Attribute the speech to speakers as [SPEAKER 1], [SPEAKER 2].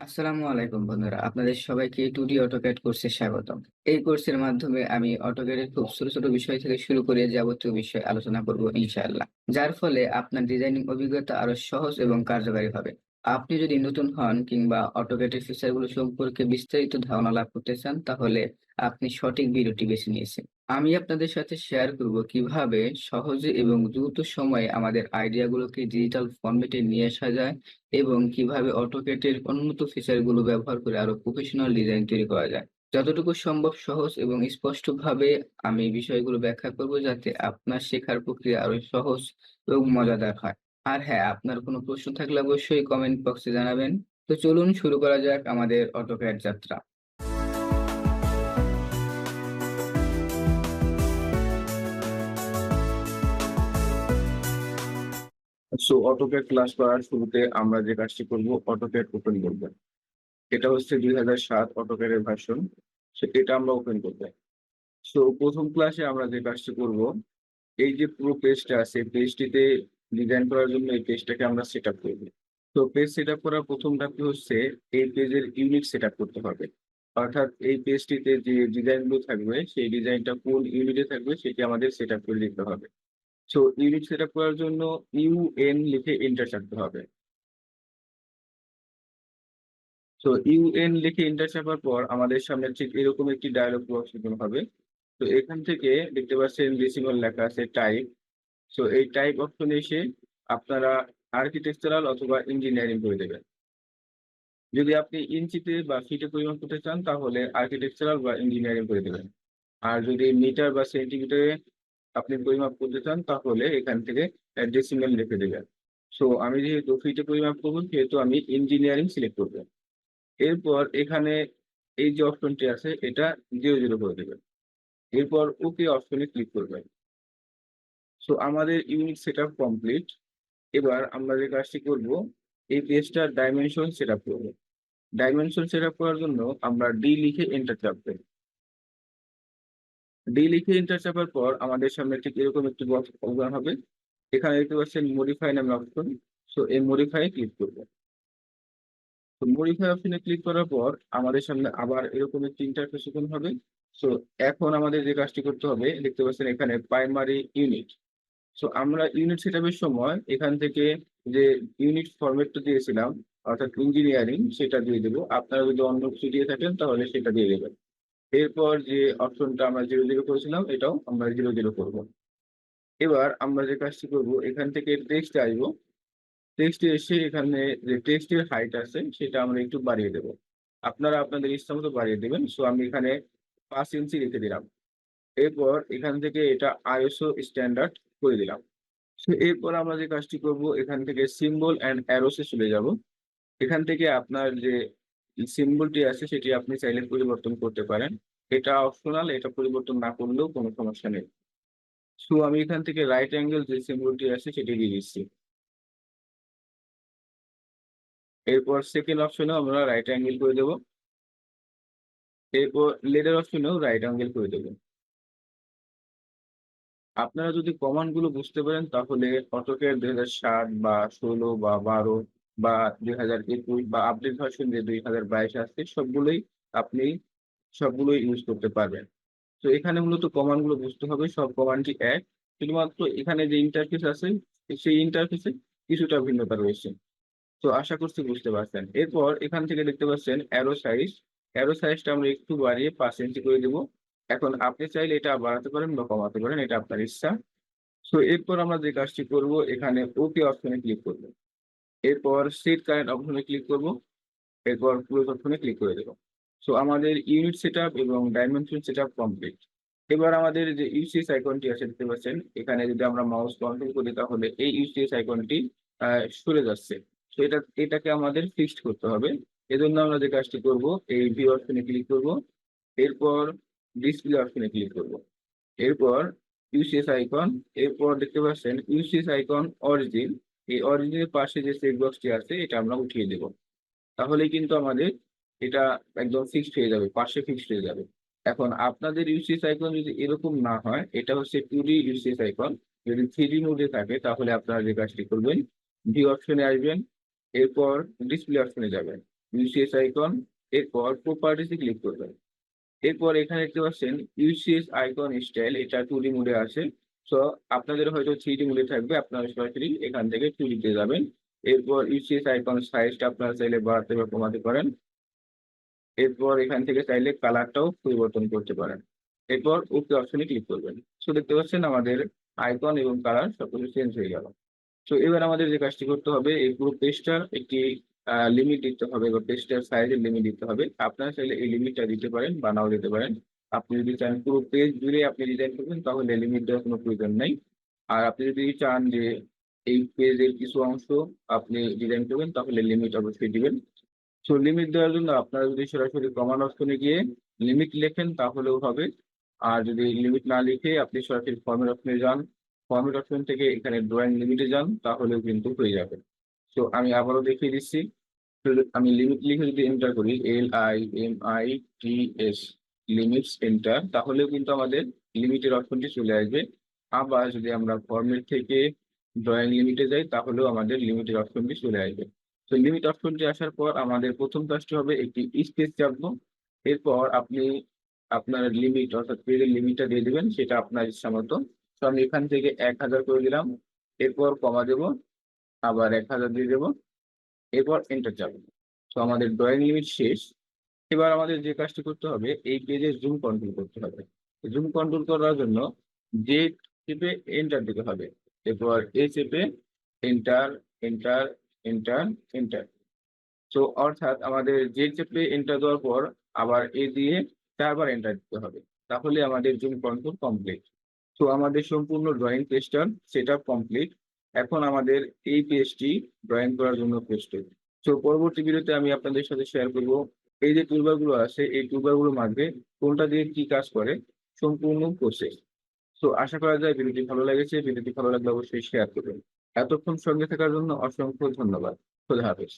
[SPEAKER 1] আসসালামু আলাইকুম বন্ধুরা, আপনাদের সবাইকে টু টুডি অটোক্যাড কোর্সে স্বাগতম। এই কোর্সের মাধ্যমে আমি অটোক্যাডের খুব ছোট ছোট বিষয় থেকে শুরু করে যাবতীয় বিষয় আলোচনা করব ইনশাআল্লাহ। যার ফলে আপনার ডিজাইনিং অভিজ্ঞতা আরও সহজ এবং কার্যকারী হবে। আপনি যদি নতুন হন কিংবা অটোক্যাডের ফিচারগুলো সম্পর্কে বিস্তারিত ধারণা লাভ করতে চান, তাহলে আপনি সঠিক ভিডিওটি বেছে নিয়েছেন। আমি আপনাদের সাথে শেয়ার করব কীভাবে সহজে এবং দ্রুত সময়ে আমাদের আইডিয়াগুলোকে ডিজিটাল ফরম্যাটে নিয়ে আসা যায় এবং কীভাবে অটোক্যাডের উন্নত ফিচারগুলো ব্যবহার করে আরও প্রফেশনাল ডিজাইন তৈরি করা যায়। যতটুকু সম্ভব সহজ এবং স্পষ্টভাবে আমি বিষয়গুলো ব্যাখ্যা করব যাতে আপনার শেখার প্রক্রিয়া আরও সহজ এবং মজাদার হয়। আর হ্যাঁ আপনার কোনো প্রশ্ন থাকলে অবশ্যই কমেন্ট বক্সে জানাবেন। তো চলুন শুরু করা যাক আমাদের অটোক্যাড যাত্রা।
[SPEAKER 2] সো অটোক্যাড ক্লাস করার শুরুতে আমরা যে কাজটি করব অটোক্যাড ওপেন করব। এটা হচ্ছে দুই হাজার সাত অটোক্যাডের ভার্সন এটা আমরা ওপেন করব। সো প্রথম ক্লাসে আমরা যে কাজটি করব, এই যে পুরো পেজটা আছে পেজটিতে ডিজাইন করার জন্য এই পেজটাকে আমরা সেট আপ করব। তো পেজ সেট আপ করার প্রথম ধাপটি হচ্ছে, এই পেজের ইউনিট সেট আপ করতে হবে। অর্থাৎ এই পেজটিতে যে ডিজাইনগুলো থাকবে, সেই ডিজাইনটা কোন ইউনিটে থাকবে, সেটি আমাদের সেট আপ করে দিতে হবে। সো ইউনিট সেট আপ করার জন্য ইউএন লিখে এন্টার চাপতে হবে। তো ইউএন লিখে এন্টার চাপার পর আমাদের সামনে ঠিক এরকম একটি ডায়লগ বক্স ওপেন হবে। তো, এখান থেকে দেখতে পাচ্ছেন ডেসিমাল লেখা আছে টাইপ সো এই টাইপ অপশনে এসে আপনারা আর্কিটেকচারাল অথবা ইঞ্জিনিয়ারিং করে দেবেন। যদি আপনি ইঞ্চিতে বা ফিটে পরিমাপ করতে চান, তাহলে আর্কিটেকচারাল বা ইঞ্জিনিয়ারিং করে দেবেন। আর যদি মিটার বা সেন্টিমিটারে আপনি পরিমাপ করতে চান, তাহলে এখান থেকে ডেসিমেল লিখে দেবেন। সো আমি যেহেতু ফিটে পরিমাপ করব, সেহেতু আমি ইঞ্জিনিয়ারিং সিলেক্ট করবেন এরপর এখানে এই যে অপশনটি আছে, এটা জিরো জিরো করে দেবেন। এরপর ওকে অপশনে ক্লিক করবেন। সো আমাদের ইউনিট সেট আপ কমপ্লিট এবার আমরা যে কাজটি করব, এই পেজটার ডাইমেনশন সেট আপ করব। ডাইমেনশন সেট আপ করার জন্য আমরা ডি লিখে এন্টার চাপ চাপবেন ডি লিখে এন্টার চাপার পর আমাদের সামনে ঠিক এরকম একটি বক্স ওপেন হবে। এখানে দেখতে পাচ্ছেন মডিফাই নামে অপশন সো এই মডিফাই ক্লিক করব। তো মডিফাই অপশনে ক্লিক করার পর আমাদের সামনে আবার এরকম একটি ইন্টারফেস ওপেন হবে। সো এখন আমাদের যে কাজটি করতে হবে, দেখতে পাচ্ছেন এখানে প্রাইমারি ইউনিট সো আমরা ইউনিট সেট সময় এখান থেকে যে ইউনিট ফরম্যাটটা দিয়েছিলাম, অর্থাৎ ইঞ্জিনিয়ারিং সেটা দিয়ে দেবো। আপনারা যদি অন্য কিছু দিয়ে থাকেন, তাহলে সেটা দিয়ে দেবেন। এরপর যে অপশনটা আমরা জিরো জিরো করেছিলাম, এটাও আমরা জিরো জিরো করব। এবার আমরা যে কাজটি করব, এখান থেকে টেক্সট আসব। টেক্সটে এসে এখানে যে টেক্সটের হাইট আছে, সেটা আমরা একটু বাড়িয়ে দেব। আপনারা আপনাদের ইচ্ছা মতো বাড়িয়ে দেবেন। সো আমি এখানে পাঁচ ইঞ্চি রেখে দিলাম। এরপর এখান থেকে এটা আইএসও স্ট্যান্ডার্ড করে দিলাম। সো এরপর আমরা যে কাজটি করব, এখান থেকে সিম্বল অ্যান্ড অ্যারোসে চলে যাব। এখান থেকে আপনার যে সিম্বলটি আছে সেটি আপনি চাইলে পরিবর্তন করতে পারেন। এটা অপশনাল এটা পরিবর্তন না করলেও কোনো সমস্যা নেই। সো আমি এখান থেকে রাইট অ্যাঙ্গেল যে সিম্বলটি আছে সেটি দিয়ে দিচ্ছি। এরপর সেকেন্ড অপশনে আমরা রাইট অ্যাঙ্গেল করে দেব। এরপর লেডার অপশনেও রাইট অ্যাঙ্গেল করে দেব। আপনারা যদি কমান্ডগুলো বুঝতে পারেন, তাহলে অটোকের দুই হাজার সাত বা ষোলো বা বারো বা দুই হাজার একুশ বা আপডেট ভার্সন যে দুই হাজার বাইশ আসছে, সবগুলোই আপনি সবগুলোই ইউজ করতে পারবেন। তো এখানে মূলত কমান্ডগুলো বুঝতে হবে, সব কমান্ডটি এক। শুধুমাত্র এখানে যে ইন্টারফেস আছে, সেই ইন্টারফেসে কিছুটা ভিন্নতা রয়েছে। তো আশা করছি বুঝতে পারছেন। এরপর এখান থেকে দেখতে পাচ্ছেন অ্যারো সাইজ অ্যারো সাইজটা আমরা একটু বাড়িয়ে পাঁচ ইঞ্চি করে দেবো। এখন আপনি চাইলে এটা বাড়াতে পারেন বা কমাতে পারেন, এটা আপনার ইচ্ছা। সো এরপর আমরা যে কাজটি করব, এখানে ওকে অপশনে ক্লিক করব। এরপর সেট কারেন্ট অপশনে ক্লিক করব। এরপর ক্লোজ অপশনে ক্লিক করে দেবো। সো আমাদের ইউনিট সেট এবং ডাইমেনশন সেট কমপ্লিট এবার আমাদের যে ইউসিএস আইকনটি আছে, দেখতে পাচ্ছেন? এখানে যদি আমরা মাউস কন্ট্রোল করি, তাহলে এই ইউসিএস আইকনটি সরে যাচ্ছে। তো এটা, এটাকে আমাদের ফিক্সড করতে হবে। এজন্য আমরা যে কাজটি করব, এই ভিউ অপশনে ক্লিক করব। এরপর ডিসপ্লে অপশনে ক্লিক করব। এরপর ইউসিএস আইকন এরপর দেখতে পাচ্ছেন ইউসিএস আইকন অরিজিন এই অরিজিনের পাশে যে চেক বক্সটি আছে, এটা আমরা উঠিয়ে দেব। তাহলে কিন্তু আমাদের এটা একদম ফিক্সড হয়ে যাবে, পাশে ফিক্সড হয়ে যাবে। এখন আপনাদের ইউসিএস আইকন যদি এরকম না হয়, এটা হচ্ছে টু ডি ইউসিএস আইকন যদি থ্রি মোডে থাকে, তাহলে আপনারা যে কাজটি করবেন ভিউ অপশনে আসবেন, এরপর ডিসপ্লে অপশনে যাবেন। ইউসিএস আইকন এরপর প্রপার্টিসে ক্লিক করবেন। এরপর এখানে দেখতে পাচ্ছেন ইউসিএস আইকন স্টাইল এটা টু ডি মোডে আছে। সো আপনাদের হয়তো থ্রি ডি মোডে থাকবে, আপনারা সরাসরি এখান থেকে টু ডিতে যাবেন। এরপর ইউসিএস আইকন সাইজটা আপনারা চাইলে বাড়াতে বা কমাতে পারেন। এরপর এখান থেকে চাইলে কালারটাও পরিবর্তন করতে পারেন। এরপর ওকে অপশনে ক্লিক করবেন। সো দেখতে পাচ্ছেন আমাদের আইকন এবং কালার সবকিছু চেঞ্জ হয়ে গেল। সো এবার আমাদের যে কাজটি করতে হবে, এই পুরো পেজটার একটি লিমিট দিতে হবে বা পেজটার সাইজের লিমিট দিতে হবে। আপনারা চাইলে এই লিমিটটা দিতে পারেন বা নাও দিতে পারেন। আপনি যদি চান পুরো পেজ জুড়ে আপনি ডিজাইন করবেন, তাহলে লিমিট দেওয়ার কোনো প্রয়োজন নেই। আর আপনি যদি চান যে এই পেজের কিছু অংশ আপনি ডিজাইন করবেন, তাহলে লিমিট অবশ্যই দিবেন। সো লিমিট দেওয়ার জন্য আপনারা যদি সরাসরি কমান অপশনে গিয়ে লিমিট লেখেন, তাহলেও হবে। আর যদি লিমিট না লিখে আপনি সরাসরি ফর্মের অপশনে যান ফর্মেট অপশন থেকে এখানে ড্রয়িং লিমিটে যান, তাহলেও কিন্তু হয়ে যাবে। তো আমি আবারও দেখিয়ে দিচ্ছি। আমি লিমিট লিখে যদি এন্টার করি L I M I T S limits enter তাহলেও কিন্তু আমাদের লিমিটের অপশনটি চলে আসবে। আবার যদি আমরা ফর্মেট থেকে ড্রয়িং লিমিটে যাই, তাহলেও আমাদের লিমিটের অপশনটি চলে আসবে। তো লিমিট অপশনটি আসার পর আমাদের প্রথম কাজটি হবে একটি স্পেস চাপবো এরপর আপনি আপনার লিমিট অর্থাৎ পেজের লিমিটটা দিয়ে দেবেন, সেটা আপনার ইচ্ছা মতো। তো আমি এখান থেকে এক হাজার করে দিলাম। এরপর কমা দেব, আবার এক হাজার দিয়ে দেবো। এরপর এন্টার চাপবো। তো আমাদের ড্রয়িং লিমিট শেষ। এবার আমাদের যে কাজটি করতে হবে, এই পেজের জুম কন্ট্রোল করতে হবে। জুম কন্ট্রোল করার জন্য যে চেপে এন্টার দিতে হবে, এরপর এ চেপে এন্টার এন্টার এন্টার এন্টার তো অর্থাৎ আমাদের যে চেপে এন্টার দেওয়ার পর আবার এ দিয়ে চারবার এন্টার দিতে হবে, তাহলে আমাদের জুম কন্ট্রোল কমপ্লিট তো আমাদের সম্পূর্ণ ড্রয়িং পেজটার সেট কমপ্লিট এখন আমাদের এই পেজটি ড্রয়িং করার জন্য প্রস্তুত। তো পরবর্তী ভিডিওতে আমি আপনাদের সাথে শেয়ার করব। এই যে টুলবারগুলো আছে, এই টুলবারগুলোর মাঝে কোনটা দিয়ে কি কাজ করে, সম্পূর্ণ প্রসেস তো আশা করা যায় ভিডিওটি ভালো লেগেছে ভিডিওটি ভালো লাগলে অবশ্যই শেয়ার করবেন। এতক্ষণ সঙ্গে থাকার জন্য অসংখ্য ধন্যবাদ। খোদা হাফেজ।